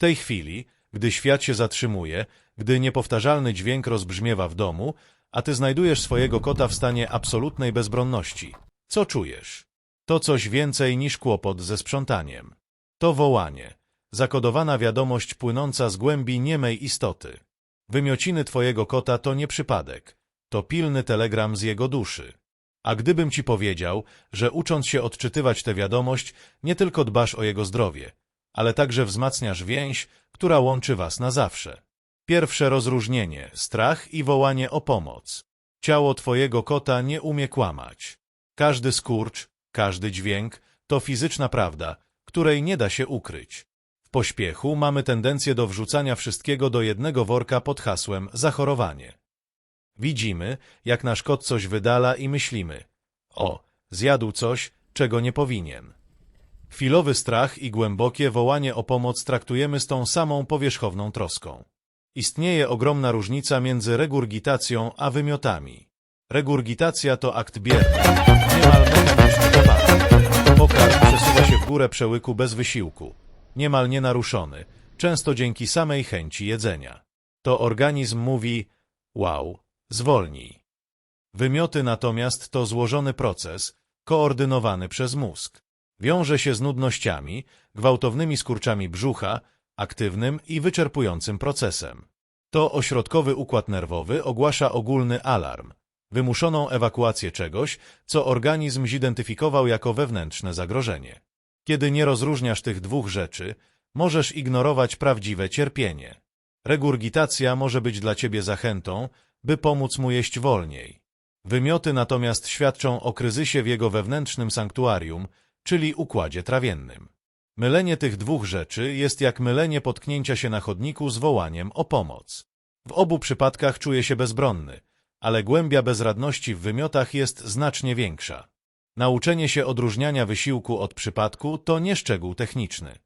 tej chwili, gdy świat się zatrzymuje, gdy niepowtarzalny dźwięk rozbrzmiewa w domu, a ty znajdujesz swojego kota w stanie absolutnej bezbronności. Co czujesz? To coś więcej niż kłopot ze sprzątaniem. To wołanie. Zakodowana wiadomość płynąca z głębi niemej istoty. Wymiociny twojego kota to nie przypadek. To pilny telegram z jego duszy. A gdybym ci powiedział, że ucząc się odczytywać tę wiadomość, nie tylko dbasz o jego zdrowie, ale także wzmacniasz więź, która łączy was na zawsze. Pierwsze rozróżnienie, strach i wołanie o pomoc. Ciało twojego kota nie umie kłamać. Każdy skurcz, każdy dźwięk to fizyczna prawda, której nie da się ukryć. W pośpiechu mamy tendencję do wrzucania wszystkiego do jednego worka pod hasłem zachorowanie. Widzimy, jak nasz kot coś wydala i myślimy o, zjadł coś, czego nie powinien. Chwilowy strach i głębokie wołanie o pomoc traktujemy z tą samą powierzchowną troską. Istnieje ogromna różnica między regurgitacją a wymiotami. Regurgitacja to akt bierny, niemal mechaniczny. Pokarm przesuwa się w górę przełyku bez wysiłku, niemal nienaruszony, często dzięki samej chęci jedzenia. To organizm mówi wow, zwolnij. Wymioty natomiast to złożony proces, koordynowany przez mózg. Wiąże się z nudnościami, gwałtownymi skurczami brzucha, aktywnym i wyczerpującym procesem. To ośrodkowy układ nerwowy ogłasza ogólny alarm, wymuszoną ewakuację czegoś, co organizm zidentyfikował jako wewnętrzne zagrożenie. Kiedy nie rozróżniasz tych dwóch rzeczy, możesz ignorować prawdziwe cierpienie. Regurgitacja może być dla ciebie zachętą, by pomóc mu jeść wolniej. Wymioty natomiast świadczą o kryzysie w jego wewnętrznym sanktuarium, czyli układzie trawiennym. Mylenie tych dwóch rzeczy jest jak mylenie potknięcia się na chodniku z wołaniem o pomoc. W obu przypadkach czuje się bezbronny, ale głębia bezradności w wymiotach jest znacznie większa. Nauczenie się odróżniania wysiłku od przypadku to nie szczegół techniczny.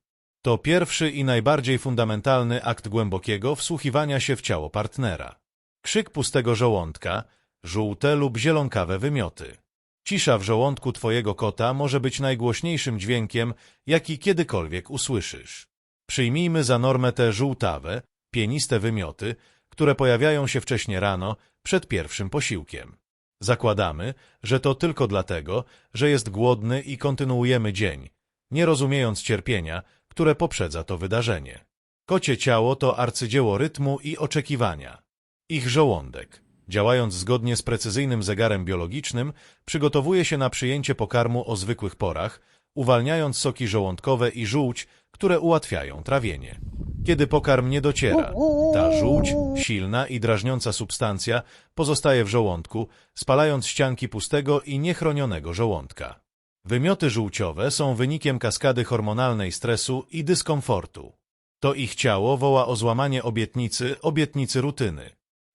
To pierwszy i najbardziej fundamentalny akt głębokiego wsłuchiwania się w ciało partnera. Krzyk pustego żołądka, żółte lub zielonkawe wymioty. Cisza w żołądku twojego kota może być najgłośniejszym dźwiękiem, jaki kiedykolwiek usłyszysz. Przyjmijmy za normę te żółtawe, pieniste wymioty, które pojawiają się wcześnie rano, przed pierwszym posiłkiem. Zakładamy, że to tylko dlatego, że jest głodny i kontynuujemy dzień, nie rozumiejąc cierpienia, które poprzedza to wydarzenie. Kocie ciało to arcydzieło rytmu i oczekiwania. Ich żołądek, działając zgodnie z precyzyjnym zegarem biologicznym, przygotowuje się na przyjęcie pokarmu o zwykłych porach, uwalniając soki żołądkowe i żółć, które ułatwiają trawienie. Kiedy pokarm nie dociera, ta żółć, silna i drażniąca substancja, pozostaje w żołądku, spalając ścianki pustego i niechronionego żołądka. Wymioty żółciowe są wynikiem kaskady hormonalnej stresu i dyskomfortu. To ich ciało woła o złamanie obietnicy, obietnicy rutyny.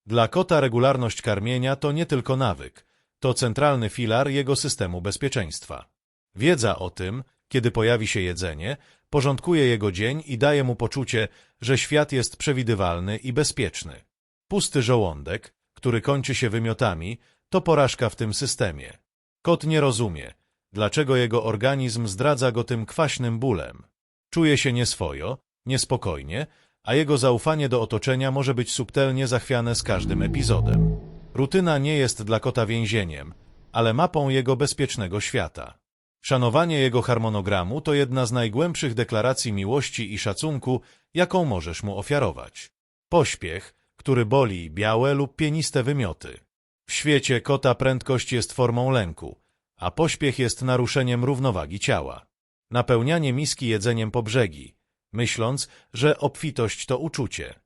Dla kota regularność karmienia to nie tylko nawyk, to centralny filar jego systemu bezpieczeństwa. Wiedza o tym, kiedy pojawi się jedzenie, porządkuje jego dzień i daje mu poczucie, że świat jest przewidywalny i bezpieczny. Pusty żołądek, który kończy się wymiotami, to porażka w tym systemie. Kot nie rozumie, dlaczego jego organizm zdradza go tym kwaśnym bólem. Czuje się nieswojo, niespokojnie, a jego zaufanie do otoczenia może być subtelnie zachwiane z każdym epizodem. Rutyna nie jest dla kota więzieniem, ale mapą jego bezpiecznego świata. Szanowanie jego harmonogramu to jedna z najgłębszych deklaracji miłości i szacunku, jaką możesz mu ofiarować. Pośpiech, który boli białe lub pieniste wymioty. W świecie kota prędkość jest formą lęku, a pośpiech jest naruszeniem równowagi ciała. Napełnianie miski jedzeniem po brzegi, myśląc, że obfitość to uczucie.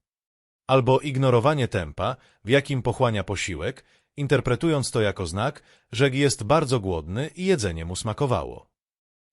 Albo ignorowanie tempa, w jakim pochłania posiłek, interpretując to jako znak, że jest bardzo głodny i jedzenie mu smakowało.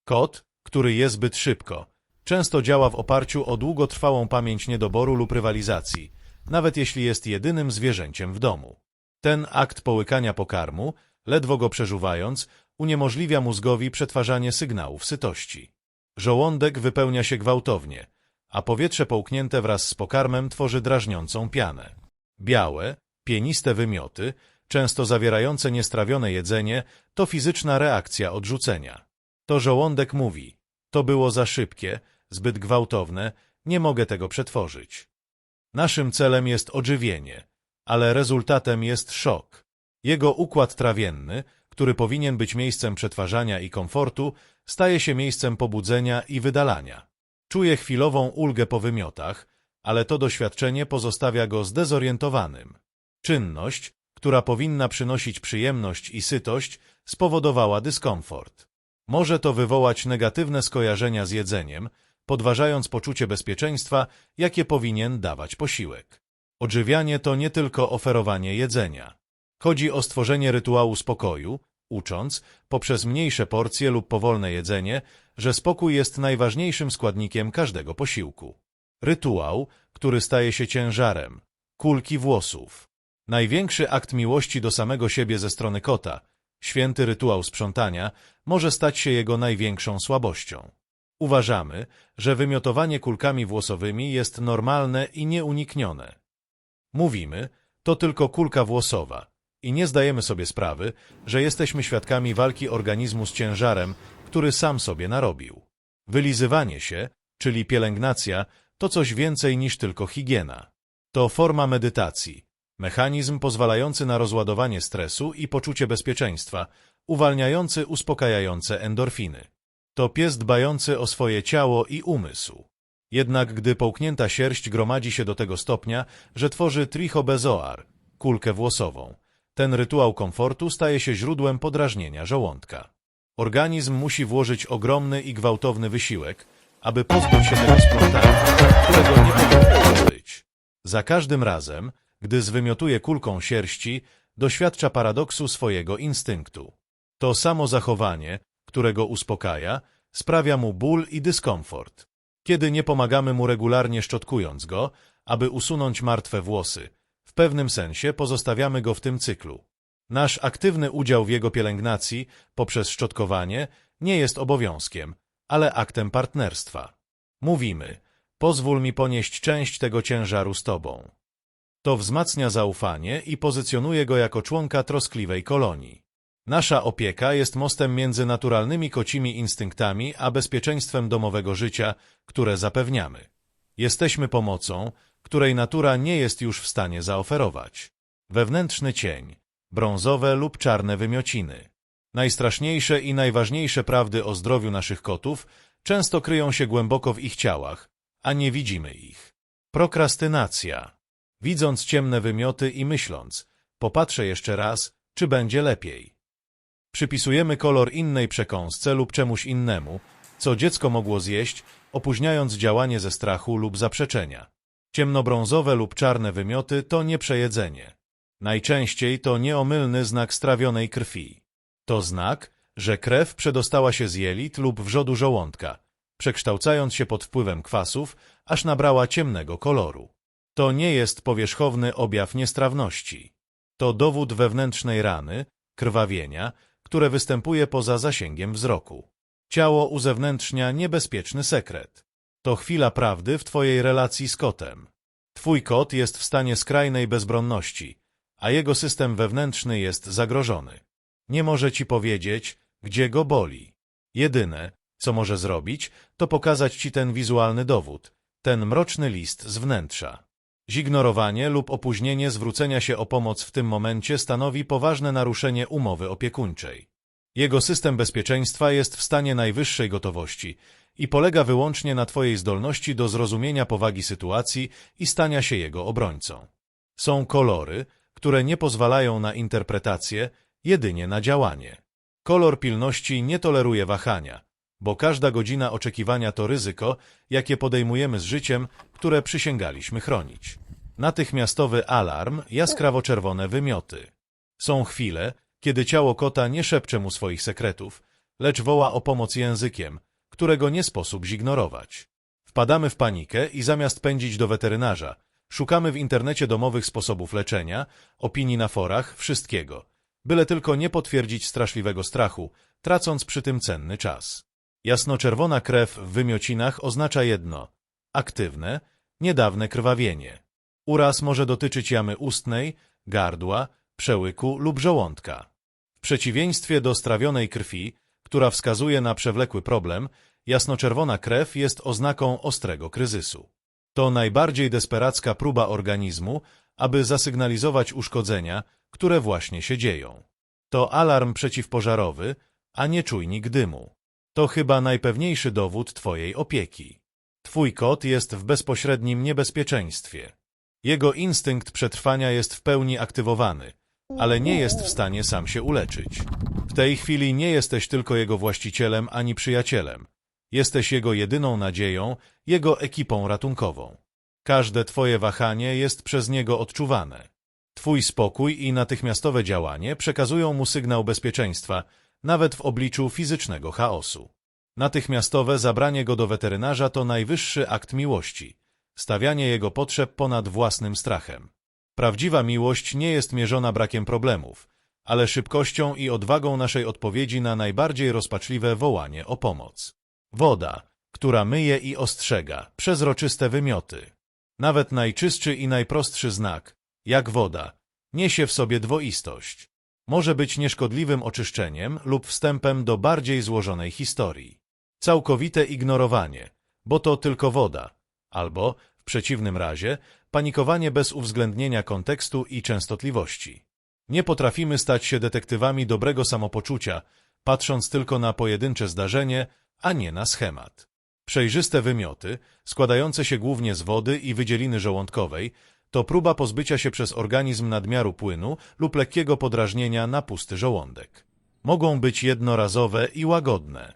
Kot, który je zbyt szybko, często działa w oparciu o długotrwałą pamięć niedoboru lub rywalizacji, nawet jeśli jest jedynym zwierzęciem w domu. Ten akt połykania pokarmu, ledwo go przeżuwając, uniemożliwia mózgowi przetwarzanie sygnałów sytości. Żołądek wypełnia się gwałtownie, a powietrze połknięte wraz z pokarmem tworzy drażniącą pianę. Białe, pieniste wymioty, często zawierające niestrawione jedzenie, to fizyczna reakcja odrzucenia. To żołądek mówi, to było za szybkie, zbyt gwałtowne, nie mogę tego przetworzyć. Naszym celem jest odżywienie, ale rezultatem jest szok. Jego układ trawienny, który powinien być miejscem przetwarzania i komfortu, staje się miejscem pobudzenia i wydalania. Czuje chwilową ulgę po wymiotach, ale to doświadczenie pozostawia go zdezorientowanym. Czynność, która powinna przynosić przyjemność i sytość, spowodowała dyskomfort. Może to wywołać negatywne skojarzenia z jedzeniem, podważając poczucie bezpieczeństwa, jakie powinien dawać posiłek. Odżywianie to nie tylko oferowanie jedzenia. Chodzi o stworzenie rytuału spokoju, ucząc, poprzez mniejsze porcje lub powolne jedzenie, że spokój jest najważniejszym składnikiem każdego posiłku. Rytuał, który staje się ciężarem, kulki włosów. Największy akt miłości do samego siebie ze strony kota, święty rytuał sprzątania, może stać się jego największą słabością. Uważamy, że wymiotowanie kulkami włosowymi jest normalne i nieuniknione. Mówimy, to tylko kulka włosowa i nie zdajemy sobie sprawy, że jesteśmy świadkami walki organizmu z ciężarem, który sam sobie narobił. Wylizywanie się, czyli pielęgnacja, to coś więcej niż tylko higiena. To forma medytacji, mechanizm pozwalający na rozładowanie stresu i poczucie bezpieczeństwa, uwalniający uspokajające endorfiny. To pies dbający o swoje ciało i umysł. Jednak gdy połknięta sierść gromadzi się do tego stopnia, że tworzy trichobezoar, kulkę włosową, ten rytuał komfortu staje się źródłem podrażnienia żołądka. Organizm musi włożyć ogromny i gwałtowny wysiłek, aby pozbyć się tego splątania, którego nie powinno być. Za każdym razem, gdy zwymiotuje kulką sierści, doświadcza paradoksu swojego instynktu. To samo zachowanie, którego uspokaja, sprawia mu ból i dyskomfort. Kiedy nie pomagamy mu regularnie szczotkując go, aby usunąć martwe włosy, w pewnym sensie pozostawiamy go w tym cyklu. Nasz aktywny udział w jego pielęgnacji poprzez szczotkowanie nie jest obowiązkiem, ale aktem partnerstwa. Mówimy, pozwól mi ponieść część tego ciężaru z tobą. To wzmacnia zaufanie i pozycjonuje go jako członka troskliwej kolonii. Nasza opieka jest mostem między naturalnymi kocimi instynktami a bezpieczeństwem domowego życia, które zapewniamy. Jesteśmy pomocą, której natura nie jest już w stanie zaoferować. Wewnętrzny cień, brązowe lub czarne wymiociny. Najstraszniejsze i najważniejsze prawdy o zdrowiu naszych kotów często kryją się głęboko w ich ciałach, a nie widzimy ich. Prokrastynacja. Widząc ciemne wymioty i myśląc, popatrzę jeszcze raz, czy będzie lepiej. Przypisujemy kolor innej przekąsce lub czemuś innemu, co dziecko mogło zjeść, opóźniając działanie ze strachu lub zaprzeczenia. Ciemnobrązowe lub czarne wymioty to nieprzejedzenie. Najczęściej to nieomylny znak strawionej krwi. To znak, że krew przedostała się z jelit lub wrzodu żołądka, przekształcając się pod wpływem kwasów, aż nabrała ciemnego koloru. To nie jest powierzchowny objaw niestrawności. To dowód wewnętrznej rany, krwawienia, które występuje poza zasięgiem wzroku. Ciało uzewnętrznia niebezpieczny sekret. To chwila prawdy w twojej relacji z kotem. Twój kot jest w stanie skrajnej bezbronności, a jego system wewnętrzny jest zagrożony. Nie może ci powiedzieć, gdzie go boli. Jedyne, co może zrobić, to pokazać ci ten wizualny dowód, ten mroczny list z wnętrza. Zignorowanie lub opóźnienie zwrócenia się o pomoc w tym momencie stanowi poważne naruszenie umowy opiekuńczej. Jego system bezpieczeństwa jest w stanie najwyższej gotowości i polega wyłącznie na Twojej zdolności do zrozumienia powagi sytuacji i stania się jego obrońcą. Są kolory, które nie pozwalają na interpretację, jedynie na działanie. Kolor pilności nie toleruje wahania, bo każda godzina oczekiwania to ryzyko, jakie podejmujemy z życiem, które przysięgaliśmy chronić. Natychmiastowy alarm, jaskrawo-czerwone wymioty. Są chwile, kiedy ciało kota nie szepcze mu swoich sekretów, lecz woła o pomoc językiem, którego nie sposób zignorować. Wpadamy w panikę i zamiast pędzić do weterynarza, szukamy w internecie domowych sposobów leczenia, opinii na forach, wszystkiego, byle tylko nie potwierdzić straszliwego strachu, tracąc przy tym cenny czas. Jasnoczerwona krew w wymiocinach oznacza jedno – aktywne, niedawne krwawienie. Uraz może dotyczyć jamy ustnej, gardła, przełyku lub żołądka. W przeciwieństwie do strawionej krwi, która wskazuje na przewlekły problem, Jasnoczerwona krew jest oznaką ostrego kryzysu. To najbardziej desperacka próba organizmu, aby zasygnalizować uszkodzenia, które właśnie się dzieją. To alarm przeciwpożarowy, a nie czujnik dymu. To chyba najpewniejszy dowód Twojej opieki. Twój kot jest w bezpośrednim niebezpieczeństwie. Jego instynkt przetrwania jest w pełni aktywowany, ale nie jest w stanie sam się uleczyć. W tej chwili nie jesteś tylko jego właścicielem ani przyjacielem. Jesteś jego jedyną nadzieją, jego ekipą ratunkową. Każde twoje wahanie jest przez niego odczuwane. Twój spokój i natychmiastowe działanie przekazują mu sygnał bezpieczeństwa, nawet w obliczu fizycznego chaosu. Natychmiastowe zabranie go do weterynarza to najwyższy akt miłości, stawianie jego potrzeb ponad własnym strachem. Prawdziwa miłość nie jest mierzona brakiem problemów, ale szybkością i odwagą naszej odpowiedzi na najbardziej rozpaczliwe wołanie o pomoc. Woda, która myje i ostrzega, przezroczyste wymioty. Nawet najczystszy i najprostszy znak, jak woda, niesie w sobie dwoistość. Może być nieszkodliwym oczyszczeniem lub wstępem do bardziej złożonej historii. Całkowite ignorowanie, bo to tylko woda, albo, w przeciwnym razie, panikowanie bez uwzględnienia kontekstu i częstotliwości. Nie potrafimy stać się detektywami dobrego samopoczucia, patrząc tylko na pojedyncze zdarzenie, a nie na schemat. Przejrzyste wymioty, składające się głównie z wody i wydzieliny żołądkowej, to próba pozbycia się przez organizm nadmiaru płynu lub lekkiego podrażnienia na pusty żołądek. Mogą być jednorazowe i łagodne.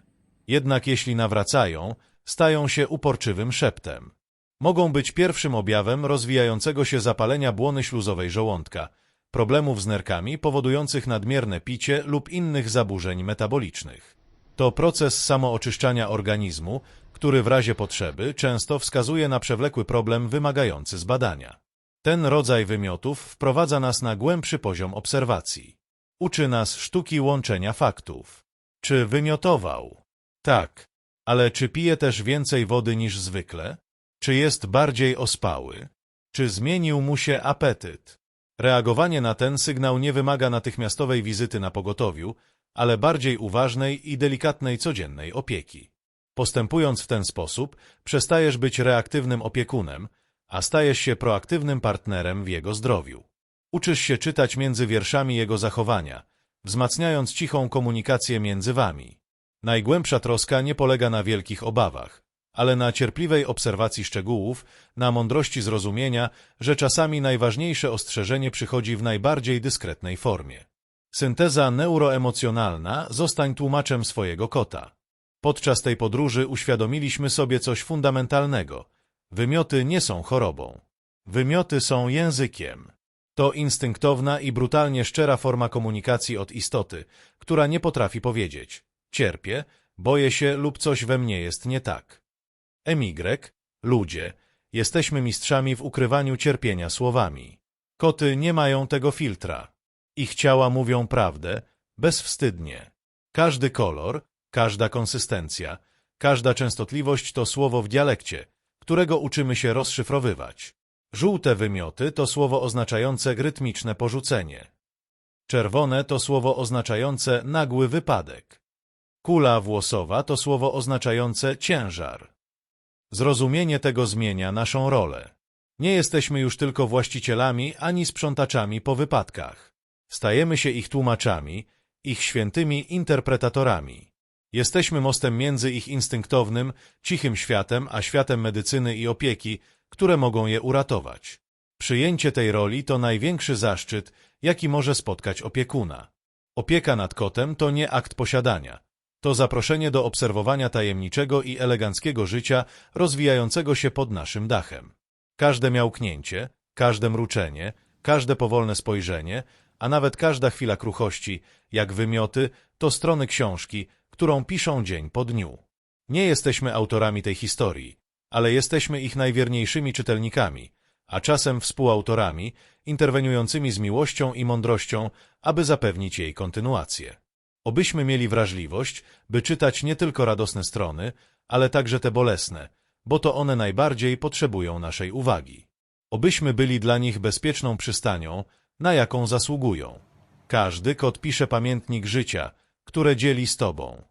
Jednak jeśli nawracają, stają się uporczywym szeptem. Mogą być pierwszym objawem rozwijającego się zapalenia błony śluzowej żołądka, problemów z nerkami powodujących nadmierne picie lub innych zaburzeń metabolicznych. To proces samooczyszczania organizmu, który w razie potrzeby często wskazuje na przewlekły problem wymagający zbadania. Ten rodzaj wymiotów wprowadza nas na głębszy poziom obserwacji. Uczy nas sztuki łączenia faktów. Czy wymiotował? Tak. Ale czy pije też więcej wody niż zwykle? Czy jest bardziej ospały? Czy zmienił mu się apetyt? Reagowanie na ten sygnał nie wymaga natychmiastowej wizyty na pogotowiu, ale bardziej uważnej i delikatnej codziennej opieki. Postępując w ten sposób, przestajesz być reaktywnym opiekunem, a stajesz się proaktywnym partnerem w jego zdrowiu. Uczysz się czytać między wierszami jego zachowania, wzmacniając cichą komunikację między wami. Najgłębsza troska nie polega na wielkich obawach, ale na cierpliwej obserwacji szczegółów, na mądrości zrozumienia, że czasami najważniejsze ostrzeżenie przychodzi w najbardziej dyskretnej formie. Synteza neuroemocjonalna zostań tłumaczem swojego kota. Podczas tej podróży uświadomiliśmy sobie coś fundamentalnego. Wymioty nie są chorobą. Wymioty są językiem. To instynktowna i brutalnie szczera forma komunikacji od istoty, która nie potrafi powiedzieć cierpię, boję się lub coś we mnie jest nie tak. Emigrek, ludzie, jesteśmy mistrzami w ukrywaniu cierpienia słowami. Koty nie mają tego filtra. Ich ciała mówią prawdę, bezwstydnie. Każdy kolor, każda konsystencja, każda częstotliwość to słowo w dialekcie, którego uczymy się rozszyfrowywać. Żółte wymioty to słowo oznaczające rytmiczne porzucenie. Czerwone to słowo oznaczające nagły wypadek. Kula włosowa to słowo oznaczające ciężar. Zrozumienie tego zmienia naszą rolę. Nie jesteśmy już tylko właścicielami ani sprzątaczami po wypadkach. Stajemy się ich tłumaczami, ich świętymi interpretatorami. Jesteśmy mostem między ich instynktownym, cichym światem, a światem medycyny i opieki, które mogą je uratować. Przyjęcie tej roli to największy zaszczyt, jaki może spotkać opiekuna. Opieka nad kotem to nie akt posiadania. To zaproszenie do obserwowania tajemniczego i eleganckiego życia rozwijającego się pod naszym dachem. Każde miałknięcie, każde mruczenie, każde powolne spojrzenie, a nawet każda chwila kruchości, jak wymioty, to strony książki, którą piszą dzień po dniu. Nie jesteśmy autorami tej historii, ale jesteśmy ich najwierniejszymi czytelnikami, a czasem współautorami, interweniującymi z miłością i mądrością, aby zapewnić jej kontynuację. Obyśmy mieli wrażliwość, by czytać nie tylko radosne strony, ale także te bolesne, bo to one najbardziej potrzebują naszej uwagi. Obyśmy byli dla nich bezpieczną przystanią, na jaką zasługują. Każdy kot pisze pamiętnik życia, które dzieli z Tobą.